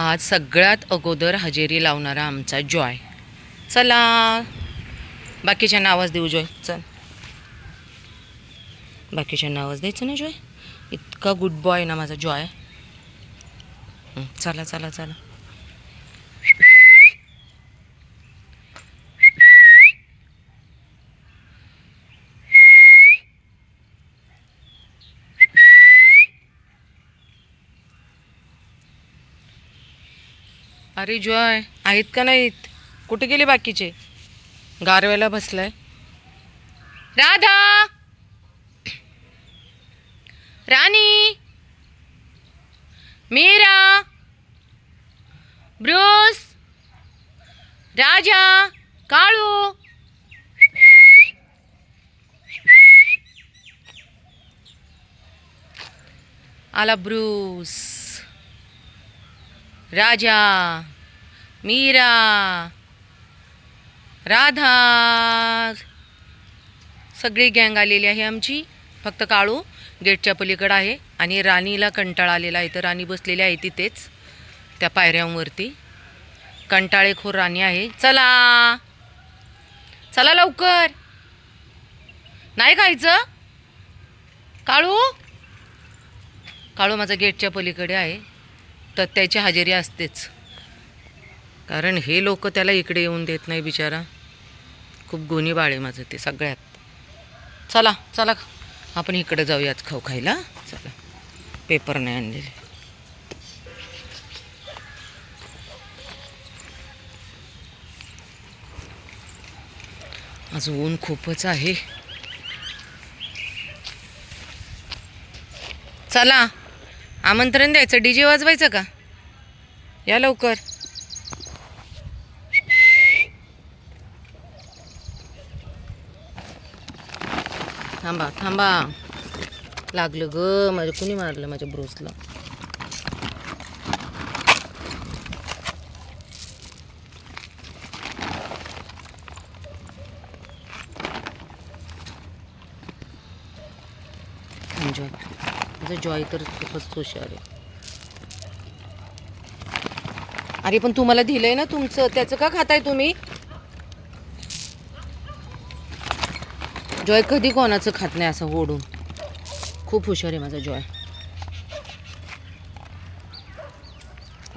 आज सगळ्यात अगोदर हजेरी लावणारा आमचा जॉय. चला. बाकीच्यांना आवाज देऊ जॉय. चल. बाकीच्यांना आवाज द्यायचा ना जॉय? इतका गुड बॉय ना माझा जॉय. चला चला चला. अरे जॉय आहेत का नाहीत? कुठे गेले बाकीचे? गारव्याला बसलाय. राधा! राणी! मीरा! ब्रूस! राजा! काळू! आला ब्रूस. राजा! मीरा राधा सगळी गँग आलेली आहे आमची. फक्त काळू गेटच्या पलीकडं आहे आणि राणीला कंटाळा आलेला आहे. तर राणी बसलेली आहे तिथेच त्या पायऱ्यांवरती. कंटाळेखोर राणी आहे. चला. चला लवकर. नाही खायचं? काळू? काळू माझा गेटच्या पलीकडे आहे. तर त्याची हजेरी असतेच. कारण हे लोक त्याला इकडे येऊन देत नाही बिचारा. खूप गुन्हे बाळ आहे माझं ते सगळ्यात. चला चला आपण इकडे जाऊयात खाऊ खायला. चला. पेपर नाही आणलेले. आज ऊन खूपच आहे. चला. आमंत्रण द्यायचं. डीजे वाजवायचं का? या लवकर. थांबा थांबा. लागलं ग माझ्या कुणी मारलं माझ्या ब्रोसला? जॉय माझं जॉय तर खूपच हुशार आहे. अरे पण तुम्हाला दिलंय ना तुमचं. त्याचं का खाताय तुम्ही? जॉय कधी कोणाचं खात नाही असं ओढून. खूप हुशार आहे माझा जॉय.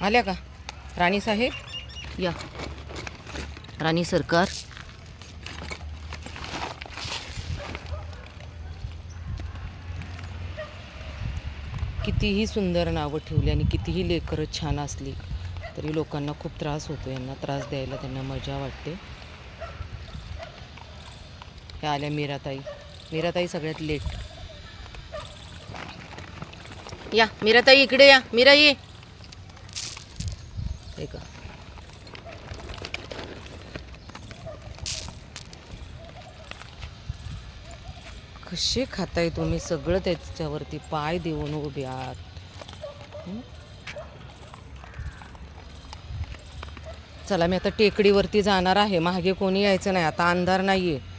आल्या का? राणी साहेब? या. राणी सरकार. कितीही सुंदर नावं ठेवली आणि कितीही लेकरं छान असली तरी लोकांना खूप त्रास होतो यांना त्रास द्यायला त्यांना मजा वाटते. ह्या आल्या मीराताई. मीराताई सगळ्यात लेट या मीराताई इकडे या. मीरा ये हे का? कसे खाताय तुम्ही? सगळं त्याच्यावरती पाय देऊन उभे आहात. चला मी आता टेकडीवरती जाणार आहे. मागे कोणी यायचं नाही. आता अंधार नाही आहे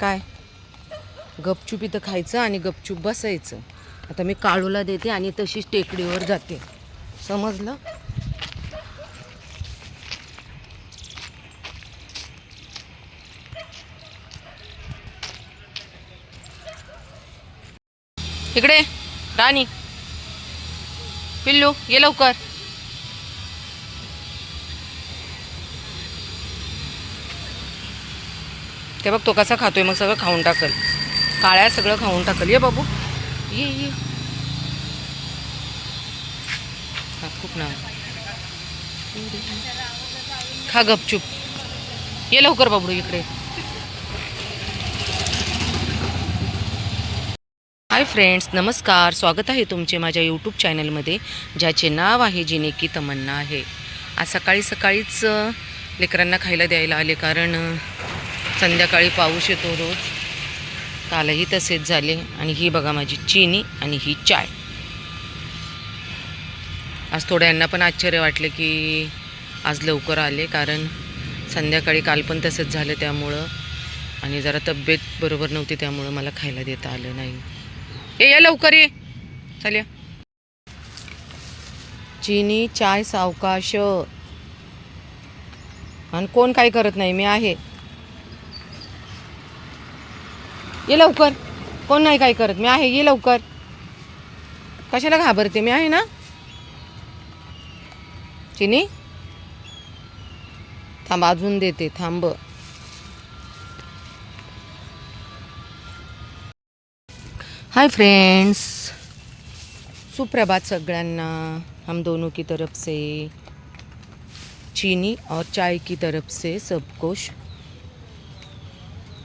काय? गपचूप इथं खायचं आणि गपचूप बसायचं. आता मी काळूला देते आणि तशीच टेकडीवर जाते. समजलं? इकडे राणी. पिल्लू ये लवकर. ते बघ तो कसा खातोय मग सगळं खाऊन टाकल. काळ्या सगळं खाऊन टाकल. ये बाबू. ये ये. हा खूप ना. खा गपचूप ये लवकर बाबू इकडे. हाय फ्रेंड्स नमस्कार. स्वागत आहे तुमचे माझ्या यूट्यूब चॅनलमध्ये ज्याचे नाव आहे जिने की तमन्ना आहे. आज सकाळी सकाळीच लेकरांना खायला द्यायला आले कारण संध्याकाळी पाऊस येतो रोज. कालही तसेच झाले आणि ही बघा माझी चिनी आणि ही चाय. आज थोड्यांना पण आश्चर्य वाटले की आज लवकर आले कारण संध्याकाळी काल पण तसंच झालं त्यामुळं. आणि जरा तब्येत बरोबर नव्हती त्यामुळं मला खायला देता आलं नाही. ए या लवकर ये. चल चिनी चाय सावकाश. आणि कोण काय करत नाही? मी आहे. ये लवकर. कोण नाही काय करत? मी आहे ये लवकर. कशाला घाबरते? मी आहे ना? चिनी? थांब अजून देते. थांब. हाय फ्रेंड्स सुप्रभात सगळ्यांना. हम दोनों की तरफ से. चीनी और चाय की तरफ से सब कुछ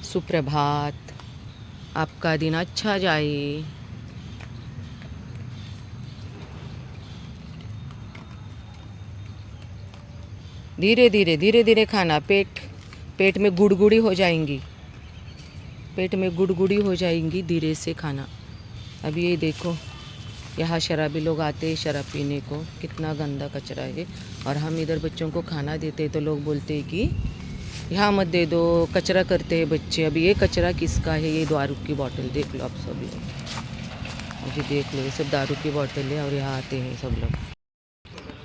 सुप्रभात. आपका दिन अच्छा जाए। धीरे धीरे धीरे धीरे खाना, पेट पेट में गुड़गुड़ी हो जाएँगी। पेट में गुड़गुड़ी हो जाएँगी धीरे से खाना। अब ये देखो, यहाँ शराबी लोग आते हैं शराब पीने को, कितना गंदा कचरा है और हम इधर बच्चों को खाना देते तो लोग बोलते हैं कि यहाँ दे दो कचरा करते हैं बच्चे। अभी ये कचरा किसका है? ये दारू की बॉटल देख लो आप सब लोग अभी देख लो ये सब दारू की बॉटल है और यहाँ आते हैं सब लोग।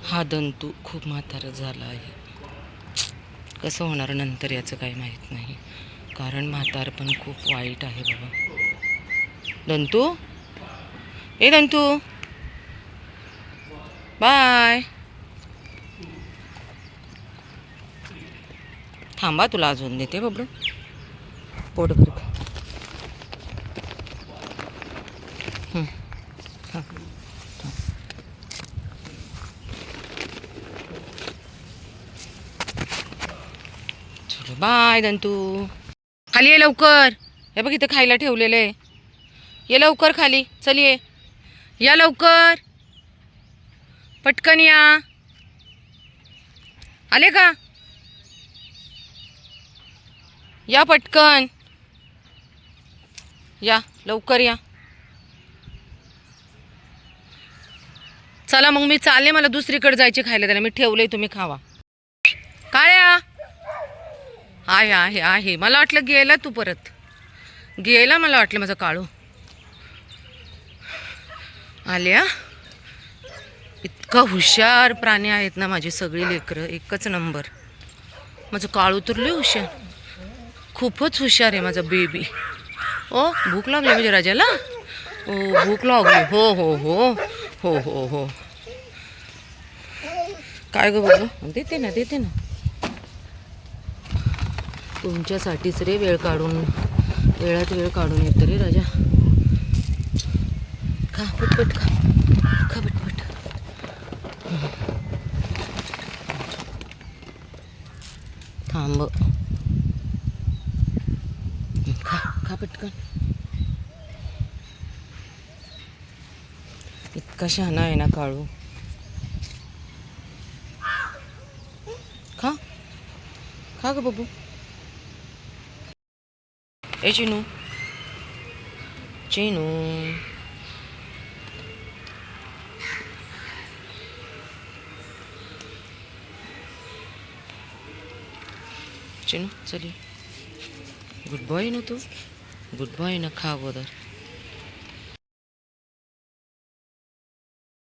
हा दंतू खूप म्हातारा झाला आहे। कसं होणार नंतर याचं काही माहीत नाही। कारण म्हातार पण खूप वाईट आहे बाबा। दंतू? ए दंतू! बाय! थांबा तुला अजून देते बाबडू. पोट भर. हं. चलो बाय दंतू. खाली ये लवकर. हे बघ इथं खायला ठेवलेलं आहे. ये लवकर खाली चल ये. या लवकर. पटकन या. आले का? या पटकन. या लवकर या. चला मग मी चालले मला दुसरीकडे जायचे खायला त्याला. मी ठेवले तुम्ही खावा. काळ्या. आहे आहे आहे. मला वाटलं गेला तू परत. गेला मला वाटलं माझं काळू. आल्या? इतका हुशार प्राणी आहेत ना माझी सगळी लेकरं. एकच नंबर. माझं काळू तर हुशार. खूपच हुशार आहे माझा बेबी ओ भूक लागली म्हणजे राजाला? ओ भूक लागली. हो हो हो. हो हो हो. काय गं बघू देते ना देते ना. तुमच्यासाठीच रे वेळ काढून वेळात वेळ काढून येतो रे राजा. खा पटपट खा. खा पटपट थांब खा खा पटकन इतका शहाणा आहे ना काळू? खा. खा ग बबू. ए चिनू. चिनू. चिनू चलिए गुड बॉय ना तू? गुड बॉय ना खा अगोदर